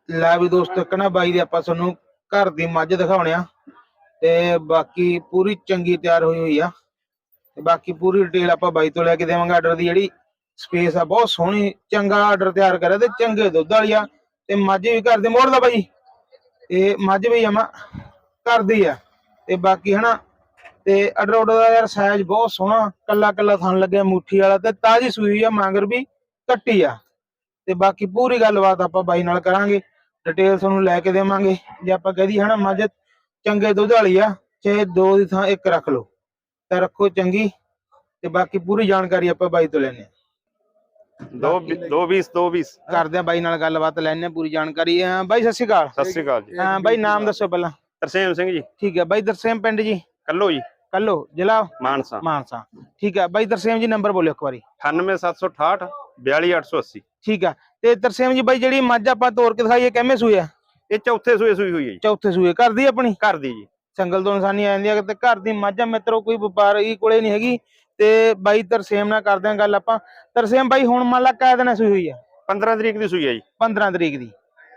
ਲੈ ਵੀ ਦੋਸਤੋ ਨਾ ਬਾਈ ਦੇ ਆਪਾਂ ਤੁਹਾਨੂੰ ਘਰ ਦੀ ਮੱਝ ਦਿਖਾਉਣੇ ਆ। ਤੇ ਬਾਕੀ ਪੂਰੀ ਚੰਗੀ ਤਿਆਰ ਹੋਈ ਹੋਈ ਆ। ਤੇ ਬਾਕੀ ਪੂਰੀ ਡਿਟੇਲ ਆਪਾਂ ਬਾਈ ਤੋਂ ਲੈ ਕੇ ਦੇਵਾਂਗੇ ਆਰਡਰ ਦੀ ਜਿਹੜੀ ਸਪੇਸ ਆ, ਬਹੁਤ ਸੋਹਣੀ, ਚੰਗਾ ਆਰਡਰ ਤਿਆਰ ਕਰਿਆ ਤੇ ਚੰਗੇ ਦੁੱਧ ਵਾਲੀ ਆ। ਤੇ ਮੱਝ ਵੀ ਘਰ ਦੇ ਮੋੜ ਦਾ ਬਾਈ। ਤੇ ਮੱਝ ਵੀ ਜਮਾ ਘਰ ਦੀ ਆ। ਤੇ ਬਾਕੀ ਹਨਾ, ਤੇ ਆਰਡਰ ਆਰਡਰ ਦਾ ਯਾਰ ਸਾਈਜ਼ ਬਹੁਤ ਸੋਹਣਾ, ਕੱਲਾ ਕੱਲਾ ਥਣ ਲੱਗਿਆ ਮੁੱਠੀ ਵਾਲਾ ਤੇ ਤਾਜੀ ਸੂਈ ਆ, ਮਾਂਗਰ ਵੀ ਕੱਟੀ ਆ। ਤੇ ਬਾਕੀ ਪੂਰੀ ਗੱਲਬਾਤ ਆਪਾਂ ਬਾਈ ਨਾਲ ਕਰਾਂਗੇ। ਡਿਟੇਲ ਤੁਹਾਨੂੰ ਲੈ ਕੇ ਦੇਵਾਂਗੇ। ਜੇ ਆਪਾਂ ਕਹਦੀ ਹਨਾ ਮੱਝ ਚੰਗੇ ਦੁੱਧ ਵਾਲੀ ਆ ਚਾਹੇ ਦੋ ਦੀ ਥਾਂ ਇੱਕ ਰੱਖ ਲਓ ਤਾਂ ਰੱਖੋ ਚੰਗੀ। ਤੇ ਬਾਕੀ ਪੂਰੀ ਜਾਣਕਾਰੀ ਆਪਾਂ ਬਾਈ ਤੋਂ ਲੈਣੇ ਦੋ ਬੀ- ਦੋ 20 ਦੋ 20 ਕਰਦੇ ਆ ਬਾਈ ਨਾਲ ਗੱਲਬਾਤ ਲੈਣੇ ਪੂਰੀ ਜਾਣਕਾਰੀ। ਬਾਈ ਸਤਿ ਸ਼੍ਰੀ ਅਕਾਲ। ਸਤਿ ਸ੍ਰੀ ਅਕਾਲ ਜੀ। ਅਹ ਬਾਈ ਨਾਮ ਦੱਸੋ ਪਹਿਲਾਂ। ਤਰਸੇਮ ਸਿੰਘ ਜੀ। ਠੀਕ ਹੈ ਬਾਈ ਦਰਸੇਮ ਪਿੰਡ ਜੀ? ਕੱਲੋ ਜੀ। ਕੱਲੋ ਜ਼ਿਲ੍ਹਾ ਮਾਨਸਾ। ਮਾਨਸਾ। ਠੀਕ ਹੈ ਬਾਈ ਦਰਸੇਮ ਜੀ ਨੰਬਰ ਬੋਲਿਓ ਇੱਕ ਵਾਰੀ। 98768 42880 ਠੀਕ ਆ। ਤੇ ਦਰਸੇਮ ਜੀ ਬਾਈ ਜਿਹੜੀ ਮੱਝ ਆਪਾਂ ਤੋਰ ਕੇ ਦਿਖਾਈ ਇਹ ਕਿੰਮੇ ਸੂਏ ਆ? ਇਹ ਚੌਥੇ ਸੂਏ ਸੂਈ ਹੋਈ ਹੈ ਜੀ। ਚੌਥੇ ਸੂਏ। ਕਰਦੀ ਆਪਣੀ? ਘਰ ਦੀ ਜੀ। ਸੰਗਲ ਤੋਂ ਇਨਸਾਨੀ ਆ ਜਾਂਦੀ ਆ ਤੇ ਘਰ ਦੀ ਮੱਝ ਆ ਮਿੱਤਰੋ ਕੋਈ ਵਪਾਰੀ ਕੋਲੇ ਨਹੀਂ ਹੈਗੀ। ਤੇ ਬਾਈ ਤਰਸੇਮ ਨਾਲ ਕਰਦੇ ਆ ਗੱਲ ਆਪਾਂ। ਤਰਸੇਮ ਬਾਈ ਹੁਣ ਮੰਨ ਲਾ ਕਾਇ ਦਿਨ ਸੂਈ ਹੋਈ ਆ? 15 ਤਰੀਕ ਦੀ ਸੂਈ ਹੈ ਜੀ। 15 ਤਰੀਕ ਦੀ।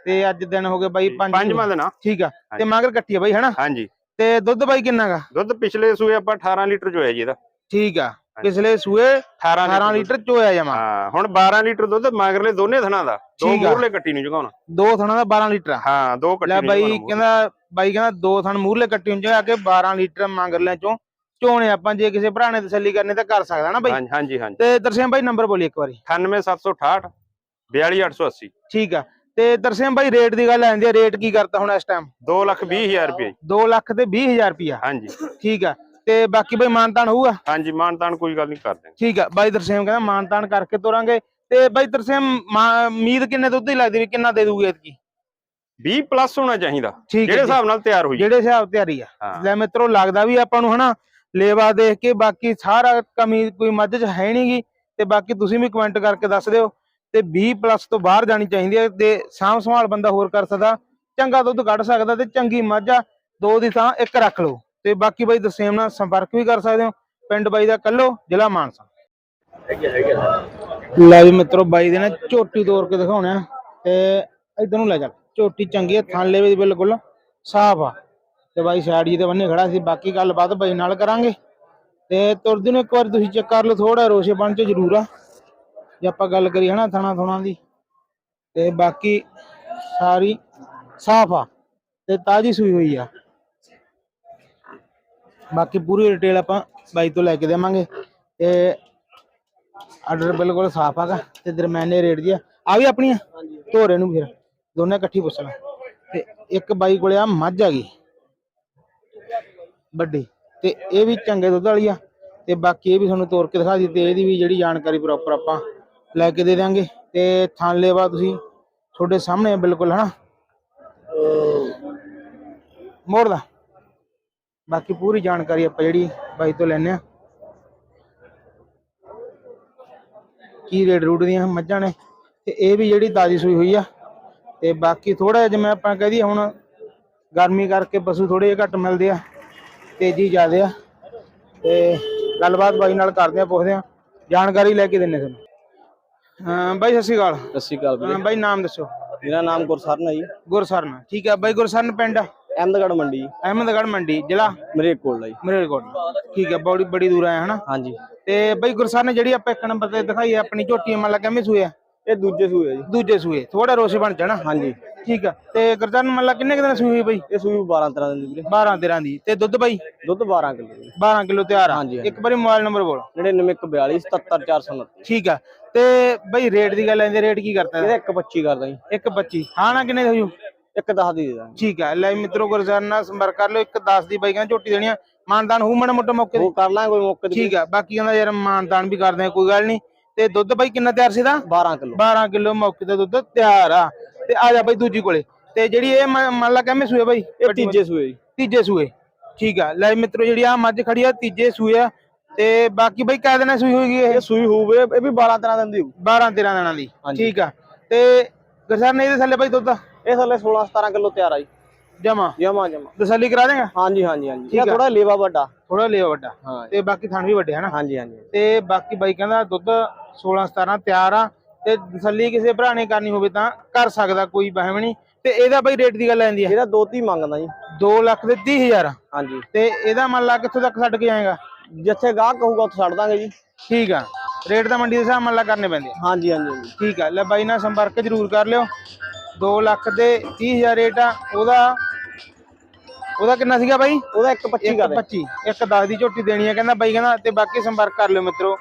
ਤੇ ਅੱਜ ਦਿਨ ਹੋ ਗਏ ਬਾਈ 5 ਪੰਜਵਾਂ ਦਿਨ। ਆ। ਠੀਕ ਆ। ਤੇ ਮਗਰ ਕੱਟੀ ਆ ਬਾਈ ਹਨਾ? ਹਾਂਜੀ। ਤੇ ਦੁੱਧ ਬਾਈ ਕਿੰਨਾ ਗਾ? ਦੁੱਧ ਪਿਛਲੇ ਸੂਏ ਆਪਾਂ 18 ਲੀਟਰ ਚੋਇਆ ਜੀ ਇਹਦਾ। ਠੀਕ ਆ। ਪਿਛਲੇ ਸੂਏ 18 18 ਲੀਟਰ ਚੋਇਆ ਜਮਾ ਹਾਂ ਹੁਣ 12 ਲੀਟਰ ਦੁੱਧ ਮਗਰਲੇ ਦੋਨੇ ਥਣਾ ਦਾ। ਦੋ। ਮੂਰਲੇ ਕੱਟੀ ਨੂੰ ਜਗਾਉਣਾ। ਦੋ ਥਣਾ ਦਾ 12 ਲੀਟਰ। ਹਾਂ ਦੋ ਕੱਟੀ ਲੈ ਨੂੰ ਬਾਈ ਕਹਿੰਦਾ ਬਾਈ ਕਹਿੰਦਾ ਦੋ ਥਣ ਮੂਰਲੇ ਕੱਟੀ ਹੁੰਦੇ ਆ ਕੇ 12 ਲੀਟਰ ਮੰਗਰਲਿਆਂ ਚੋਂ ਚੋਣੇ ਆਪਾਂ ਜੇ ਕਿਸੇ ਭਰਾ ਨੇ ਤਸੱਲੀ ਕਰਨੀ ਤਾਂ ਕਰ ਸਕਦਾ ਨਾ ਬਾਈ। ਹਾਂਜੀ ਹਾਂਜੀ ਹਾਂਜੀ। ਤੇ ਤਰਸੇਮ ਬਾਈ ਨੰਬਰ ਬੋਲੀ ਇੱਕ ਵਾਰੀ। 98768 42880 ਠੀਕ ਆ। ਤੇ ਤਰਸੇਮ ਬਾਈ ਰੇਟ ਦੀ ਗੱਲ ਆਂਦੀ ਆ ਰੇਟ ਕੀ ਕਰਤਾ ਹੁਣ ਇਸ ਟਾਈਮ 2 ਲੱਖ 20 ਹਜ਼ਾਰ ਰੁਪਏ। ਜੀ। 2 ਲੱਖ ਤੇ 20000 ਰੁਪਿਆ ਹਾਂਜੀ। ਠੀਕ ਆ। ਤੇ ਬਾਕੀ ਬਾਈ ਮਾਨਤਾਨ ਹੋਊਗਾ? ਹਾਂਜੀ ਮਾਨਤਾਨ ਕੋਈ ਗੱਲ ਨਹੀਂ ਕਰਦੇ ਠੀਕ ਆ ਬਾਈ ਤਰਸੇਮ ਕਹਿੰਦਾ ਮਾਨਤਾਨ ਕਰਕੇ ਤੋਰਾਂਗੇ। ਤੇ ਬਾਈ ਤਰਸੇਮ ਮਾ- ਉਮੀਦ ਕਿੰਨੇ ਦੁੱਧ ਦੀ ਲੱਗਦੀ ਵੀ ਕਿੰਨਾ ਦੇ ਦੂਗੇ ਐਤਕੀ? 20 ਪਲੱਸ ਹੋਣਾ ਚਾਹੀਦਾ। ਜਿਹੜੇ ਹਿਸਾਬ ਨਾਲ ਤਿਆਰ ਹੋਈ। ਜਿਹੜੇ ਹਿਸਾਬ ਤਿਆਰੀ ਆ। ਲੈ ਮਿੱਤਰੋ ਲੱਗਦਾ ਵੀ ਆਪਾਂ ਨੂੰ ਹਨਾ ਲੇਵਾ ਦੇਖ ਕੇ ਬਾਕੀ ਸਾਰਾ ਕਮੀ ਕੋਈ ਮੱਝ ਚ ਹੈ ਨਹੀਂਗੀ ਤੇ ਬਾਕੀ ਤੁਸੀਂ ਵੀ ਕਮੈਂਟ ਕਰਕੇ ਦੱਸ ਦਿਓ। ਤੇ 20 ਪਲੱਸ ਤੋਂ ਬਾਹਰ ਜਾਣੀ ਚਾਹੀਦੀ ਹੈ ਤੇ ਸਾਂਭ ਸੰਭਾਲ ਬੰਦਾ ਹੋਰ ਕਰ ਸਕਦਾ। ਚੰਗਾ ਦੁੱਧ ਕੱਢ ਸਕਦਾ ਤੇ ਚੰਗੀ ਮੱਝ ਆ। ਦੋ ਦੀ ਥਾਂ ਇੱਕ ਰੱਖ ਲਓ। ਤੇ ਬਾਕੀ ਬਾਈ ਦਸੇਮ ਨਾਲ ਸੰਪਰਕ ਵੀ ਕਰ ਸਕਦੇ ਹੋ। ਪਿੰਡ ਬਾਈ ਦਾ ਕੱਲੋ ਜ਼ਿਲ੍ਹਾ ਮਾਨਸਾ। ਲੈ ਵੀ ਮਿੱਤਰੋ ਬਾਈ ਦੇ ਨਾ ਝੋਟੀ ਤੋੜ ਕੇ ਦਿਖਾਉਣਾ ਤੇ ਇਧਰ ਨੂੰ ਲੈ ਚੱਲ। ਝੋਟੀ ਚੰਗੀ ਹੈ ਥਣ ਲੈਵੇ ਦੀ ਬਿਲਕੁਲ। ਸਾਫ਼ ਆ। ਤੇ ਬਾਈ ਸਾਈਡ ਜੀ ਤੇ ਬੰਨੇ ਖੜਾ ਸੀ। ਬਾਕੀ ਗੱਲਬਾਤ ਬਾਈ ਨਾਲ ਕਰਾਂਗੇ। ਤੇ ਤੁਰਦੀ ਨੂੰ ਇੱਕ ਵਾਰ ਤੁਸੀਂ ਚੈੱਕ ਕਰ ਲਓ ਥੋੜਾ ਰੋਸ਼ੇ ਬਣ ਚ ਜ਼ਰੂਰ ਆ। ਜੇ ਆਪਾਂ ਗੱਲ ਕਰੀ ਹਨਾ ਥਣਾ ਥੁਣਾ ਦੀ। ਤੇ ਬਾਕੀ ਸਾਰੀ ਸਾਫ਼ ਆ। ਤੇ ਤਾਜੀ ਸੂਈ ਹੋਈ ਆ। ਬਾਕੀ ਪੂਰੀ ਡਿਟੇਲ ਆਪਾਂ ਬਾਈ ਤੋਂ ਲੈ ਕੇ ਦੇਵਾਂਗੇ। ਤੇ ਆਰਡਰ ਬਿਲਕੁਲ ਸਾਫ਼ ਆਗਾ ਤੇ ਦਰਮਿਆਨੇ ਰੇਟ ਦੀ ਆ। ਆ ਵੀ ਆਪਣੀਆਂ? ਧੋਰੇ ਨੂੰ ਫਿਰ। ਦੋਨੇ ਇਕੱਠੀ ਪੁੱਛ ਲੈ ਤੇ ਇੱਕ ਬਾਈ ਕੋਲੇ ਆ ਮੱਝ ਆ ਗਈ। ਵੱਡੀ। ਤੇ ਇਹ ਵੀ ਚੰਗੇ ਦੁੱਧ ਵਾਲੀ ਆ। ਤੇ ਬਾਕੀ ਇਹ ਵੀ ਤੁਹਾਨੂੰ ਤੋਰ ਕੇ ਦਿਖਾ ਦਿੱਤੀ ਇਹਦੀ ਵੀ ਜਿਹੜੀ ਜਾਣਕਾਰੀ ਪ੍ਰੋਪਰ ਆਪਾਂ ਲੈ ਕੇ ਦੇ ਦਾਂਗੇ ਤੇ ਥਾਂ ਲੇਵਾ ਤੁਸੀਂ ਤੁਹਾਡੇ ਸਾਹਮਣੇ ਬਿਲਕੁਲ ਹਨਾ? ਮੋੜ ਦਾ। ਬਾਕੀ ਪੂਰੀ ਜਾਣਕਾਰੀ ਆਪਾਂ ਜਿਹੜੀ ਬਾਈ ਤੋਂ ਲੈਣੇ ਆ ਕੀ ਰੇਟ ਰੂਟ ਦੀਆਂ ਮੱਝਾਂ ਨੇ ਤੇ ਇਹ ਵੀ ਜਿਹੜੀ ਤਾਜੀ ਸੂਈ ਹੋਈ ਆ। ਤੇ ਬਾਕੀ ਥੋੜਾ ਜਿਹਾ ਜਿਵੇਂ ਆਪਾਂ ਕਹਿ ਦਈਏ ਹੁਣ ਗਰਮੀ ਕਰਕੇ ਪਸ਼ੂ ਥੋੜੇ ਜਿਹੇ ਘੱਟ ਮਿਲਦੇ ਆ ਤੇਜ਼ੀ ਜ਼ਿਆਦੇ ਆ। ਤੇ ਗੱਲਬਾਤ ਬਾਈ ਨਾਲ ਕਰਦੇ ਆ ਪੁੱਛਦੇ ਆ ਜਾਣਕਾਰੀ ਲੈ ਕੇ ਦਿੰਨੇ ਤੁਹਾਨੂੰ। ਹਾਂ ਬਾਈ ਸਤਿ ਸ਼੍ਰੀ ਅਕਾਲ। ਸਤਿ ਸ਼੍ਰੀ ਅਕਾਲ ਬਾਈ ਨਾਮ ਦੱਸੋ। ਮੇਰਾ ਨਾਮ ਗੁਰਸਰਨ ਹੈ ਜੀ। ਗੁਰਸਰਨ। ਠੀਕ ਹੈ ਬਾਈ ਗੁਰਸਰਨ ਪਿੰਡ ਅਹਿਮਦਗੜ੍ਹ ਮੰਡੀ। ਅਹਿਮਦਗੜ੍ਹ ਮੰਡੀ ਜ਼ਿਲ੍ਹਾ ਮਰੇਕੋਲ ਦਾ ਜੀ। ਮਰੇਲਕੋਟ ਠੀਕ ਹੈ ਬੜੀ ਬੜੀ ਦੂਰ ਆਇਆ ਹਨਾ? ਹਾਂਜੀ। ਤੇ ਬਾਈ ਗੁਰਸਰਨ ਜਿਹੜੀ ਆਪਾਂ ਇੱਕ ਨੰਬਰ ਤੇ ਦਿਖਾਈ ਹੈ ਆਪਣੀ ਝੋਟੀ ਮੰਨ ਲਾ ਕਿਵੇਂ ਸੂਏ ਆ? ਇਹ ਦੂਜੇ ਸੂਏ ਜੀ। ਦੂਜੇ ਸੂਏ ਥੋੜਾ ਰੋਸੇ ਬਣ ਜਾਣਾ। ਹਾਂਜੀ। ਠੀਕ ਆ ਤੇ ਗੁਰਸਰਨ ਮੰਨ ਲਾ ਕਿੰਨੇ ਕੁ ਦਿਨ ਸੂਈ ਹੋਈ ਬਾਈ? ਇਹ ਸੂਈ 12 ਤਰ੍ਹਾਂ ਦੀ ਵੀਰੇ। 12 13 ਦੀ। ਤੇ ਦੁੱਧ ਬਾਈ? ਦੁੱਧ 12 ਕਿਲੋ ਜੀ। 12 ਕਿਲੋ ਤਿਆਰ ਆ। ਹਾਂਜੀ, ਹਾਂਜੀ। ਇੱਕ ਵਾਰੀ ਮੋਬਾਈਲ ਨੰਬਰ ਬੋਲ। 9942 77429 ਠੀਕ ਆ ਤੇ ਬਾਈ ਰੇਟ ਦੀ ਗੱਲ ਆਂਦੀ ਰੇਟ ਕੀ ਕਰਤਾ ਇਹਦਾ 125 ਕਰਦਾ ਜੀ। ਇੱਕ 25 ਹਾਂ ਨਾ ਕਿੰਨੇ ਹੋਈ ਇੱਕ 10 ਦੀ ਦੇ ਦਾਂਗੇ। ਠੀਕ ਆ ਲੈ ਮਿੱਤਰੋ ਗੁਰਸਰਨ ਨਾਲ ਸੰਪਰਕ ਕਰ ਲਿਓ ਇੱਕ 10 ਦੀ ਬਾਈ ਕਹਿੰਦਾ ਝੋਟੀ ਦੇਣੀ ਆ। ਮਾਨਦਾਨ ਹੂ ਮੜਾ ਮੋਟਾ ਮੌਕੇ ਤੇ। ਉਹ ਕਰ ਲਾਂਗੇ ਕੋਈ ਮੌਕੇ ਤੇ ਠੀਕ ਆ ਬਾਕੀ ਕਹਿੰਦਾ ਯਾਰ ਮਾਨਦਾਨ ਵੀ ਕਰਦੇ ਆ ਕੋਈ ਗੱਲ ਨਹੀਂ। ਤੇ ਦੁੱਧ ਬਾਈ ਕਿੰਨਾ ਤਿਆਰ ਸੀ ਦਾ 12 ਕਿਲੋ। 12 ਕਿਲੋ ਮੌਕੇ ਤੇ ਦੁੱਧ ਤਿਆਰ ਆ। ਤੇ ਆ ਜਾ ਬਾਈ ਦੂਜੀ ਕੋਲੇ। ਤੇ ਜਿਹੜੀ ਇਹ ਮ- ਮੰਨ ਲਾ ਕਿਵੇਂ ਸੂਏ ਬਾਈ ਇਹ ਤੀਜੇ ਸੂਏ। ਜੀ ਤੀਜੇ ਸੂਏ। ਠੀਕ ਆ ਲੈ ਮਿੱਤਰੋ ਜਿਹੜੀ ਆ ਮੱਝ ਖੜੀ ਆ ਤੀਜੇ ਸੂਏ ਆ। ਤੇ ਬਾਕੀ ਬਾਈ ਕਾਹ ਦਿਨਾਂ ਸੂਈ ਹੋਏਗੀ ਇਹ। ਇਹ ਸੂਈ ਹੋਊਵੇ ਇਹ ਵੀ 12 ਤਰ੍ਹਾਂ ਦੀ ਹੋਊ। 12 13 ਦਿਨਾਂ ਦੀ। ਹਾਂਜੀ। ਠੀਕ ਆ। ਤੇ ਗਰਸਰ ਨੇ ਇਹਦੇ ਥੱਲੇ ਬਾਈ ਦੁੱਧ? ਇਹ ਥੱਲੇ 16 17 ਕਿਲੋ ਤਿਆਰ ਆ ਜੀ। ਜਮਾ? ਜਮਾ ਜਮਾ। ਤਸੱਲੀ ਕਰਾ ਦੇਗਾ? ਹਾਂਜੀ ਹਾਂਜੀ ਹਾਂਜੀ। ਇਹ। ਥੋੜਾ ਲੇਵਾ ਵੱਡਾ। ਥੋੜਾ ਲਿਆ ਵੱਡਾ। ਹਾਂ ਤੇ ਬਾਕੀ ਥਣ ਵੀ ਵੱਡੇ ਹਨਾ? ਹਾਂਜੀ ਹਾਂਜੀ। ਤੇ ਬਾਕੀ ਬਾਈ ਕਹਿੰਦਾ ਦੁੱਧ 16 17 ਤਿਆਰ ਆ। ਤੇ ਤਸੱਲੀ ਕਿਸੇ ਭਰਾ ਨੇ ਕਰਨੀ ਹੋਵੇ ਤਾਂ ਕਰ ਸਕਦਾ ਕੋਈ ਵਹਿਮ ਨਹੀਂ। ਤੇ ਇਹਦਾ ਬਾਈ ਰੇਟ ਦੀ ਗੱਲ ਆਂਦੀ ਆ? ਇਹਦਾ ਦੋ ਤੀ ਮੰਗਦਾ ਜੀ। 2 ਲੱਖ ਦੇ 30000 ਹਾਂਜੀ। ਤੇ ਇਹਦਾ ਮੰਨ ਲਾ ਕਿੱਥੋਂ ਤੱਕ ਛੱਡ ਕੇ ਜਾਏਗਾ ਜਿੱਥੇ ਗਾਹ ਕਹੂਗਾ ਉੱਥੇ ਛੱਡ ਦਾਂਗੇ ਜੀ। ਠੀਕ ਆ। ਰੇਟ ਤਾਂ ਮੰਡੀ ਦੇ ਹਿਸਾਬ ਮੰਨ ਲਾ ਕਰਨੇ ਪੈਂਦੇ ਹਾਂਜੀ ਹਾਂਜੀ। ਠੀਕ ਆ। ਲੈ ਬਾਈ ਨਾਲ ਸੰਪਰਕ ਜ਼ਰੂਰ ਕਰ ਲਿਓ। 2 ਲੱਖ ਦੇ 30000 ਰੇਟ ਆ ਉਹਦਾ ਉਹਦਾ ਕਿੰਨਾ ਸੀਗਾ ਬਾਈ? ਉਹਦਾ 125 ਇੱਕ ਕਰ ਦੇ। 25 ਇੱਕ 10 ਦੀ ਝੋਟੀ ਦੇਣੀ ਆ ਕਹਿੰਦਾ ਬਾਈ ਕਹਿੰਦਾ ਤੇ ਬਾਕੀ ਸੰਪਰਕ ਕਰ ਲਿਓ ਮਿੱਤਰੋ।